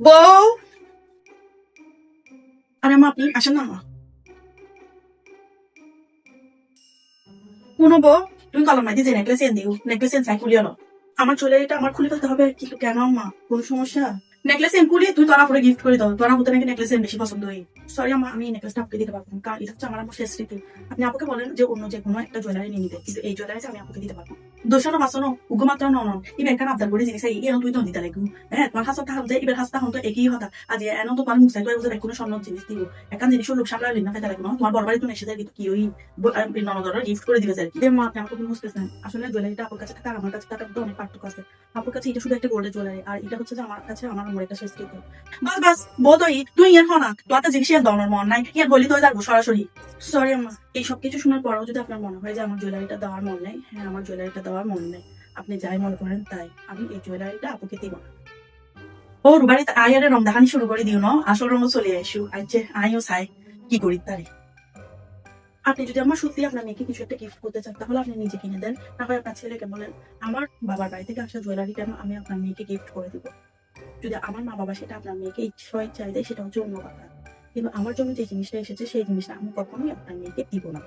বউ! আরে মা, আপনি আসেন না, মা। বউ, তুমি কলম মাই দিয়ে নেকলেস এন দিও নেকলেস এন চাই খুলিও আমার চলে এটা আমার খুলে ফেলতে হবে কিন্তু কেন মা? কোন সমস্যা? নেকলেস এন খুলি তুই তোরা পরে গিফট করে দাও তোরা মতো নাকি নেকলেস এন বেশি পছন্দ হয়। সরি আম্মা আমি নেকলেসটা আপনাকে দিতে পারব কারণ এটা হচ্ছে আমার আমার শেষ স্মৃতি। আপনি আপুকে বলেন যে অন্য যে কোনো একটা জুয়েলারি নিয়ে নিতে, কিন্তু এই জুয়েলারি আমি আপুকে দিতে পারব দোষানো বাসনো উগ্রমাত্র নন ইবেন কান আবদার করে জিনিস এই এনো তুই তো দিতে লাগু হ্যাঁ তোমার হাসত তাহলে যে ইবের হাসতা হন তো একই কথা আজ এনো তো তোমার মুখ চাই তো কোনো জিনিস দিব। একান জিনিস লোক সামলা লিনা ফেতে লাগবে তোমার বড় বাড়ি তো এসে যায় কি ওই ননদরা গিফট করে দিবে স্যার কি মা আপনি আমাকে বুঝতেছেন আসলে জুয়েলারিটা আপুর কাছে থাকা আর আমার কাছে থাকার তো অনেক পার্থক্য আছে। আপুর কাছে এটা শুধু একটা গোল্ডের জুয়েলারি আর এটা হচ্ছে যে আমার কাছে আমার মনে একটা শেষ স্মৃতি বাস বাস বোধই তুই ইয়ার হনা তো জিনিস ইয়ার দমের মন নাই ইয়ার বলি তো যাব সরাসরি সরি আম্মা এই সব কিছু শোনার পরেও যদি আপনার মনে হয় যে আমার জুয়েলারিটা দেওয়ার মন নেই হ্যাঁ আমার জুয়েলারিটা দেওয়ার মন নেই। আপনি যাই মনে করেন তাই। আমি এই জুয়েলারিটা আপুকে দিব না। রুবারিতে আয়ারে রং দেখানি শুরু করে দিও ন। আসল রঙ চলে আসু আইছে আইও চাই কি করি তারে আপনি যদি আমার সত্যি আপনার মেয়েকে কিছু একটা গিফট করতে চান, তাহলে আপনি নিজে কিনে দেন। না হয় আপনার ছেলেকে বলেন আমার বাবার বাড়ি থেকে আসা জুয়েলারিটা আমি আপনার মেয়েকে গিফট করে দিব? যদি আমার মা বাবা সেটা আপনার মেয়েকে ইচ্ছায় চাই দেয়, সেটা হচ্ছে অন্য কথা। কিন্তু আমার জন্য যে জিনিসটা এসেছে সেই জিনিসটা আমি কখনোই আপনার মেয়েকে দিব না।